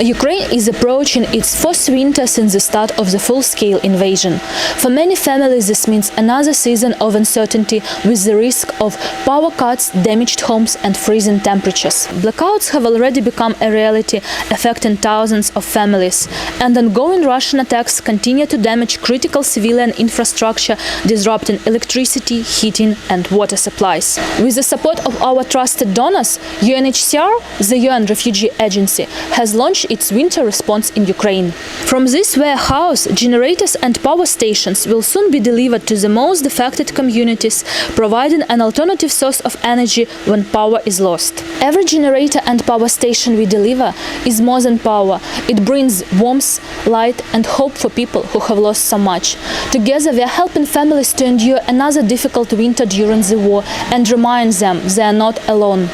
Ukraine is approaching its fourth winter since the start of the full-scale invasion. For many families, this means another season of uncertainty with the risk of power cuts, damaged homes, and freezing temperatures. Blackouts have already become a reality, affecting thousands of families, and ongoing Russian attacks continue to damage critical civilian infrastructure, disrupting electricity, heating, and water supplies. With the support of our trusted donors, UNHCR, the UN Refugee Agency, has launched its winter response in Ukraine. From this warehouse, generators and power stations will soon be delivered to the most affected communities, providing an alternative source of energy when power is lost. Every generator and power station we deliver is more than power. It brings warmth, light, and hope for people who have lost so much. Together, we are helping families to endure another difficult winter during the war and remind them they are not alone.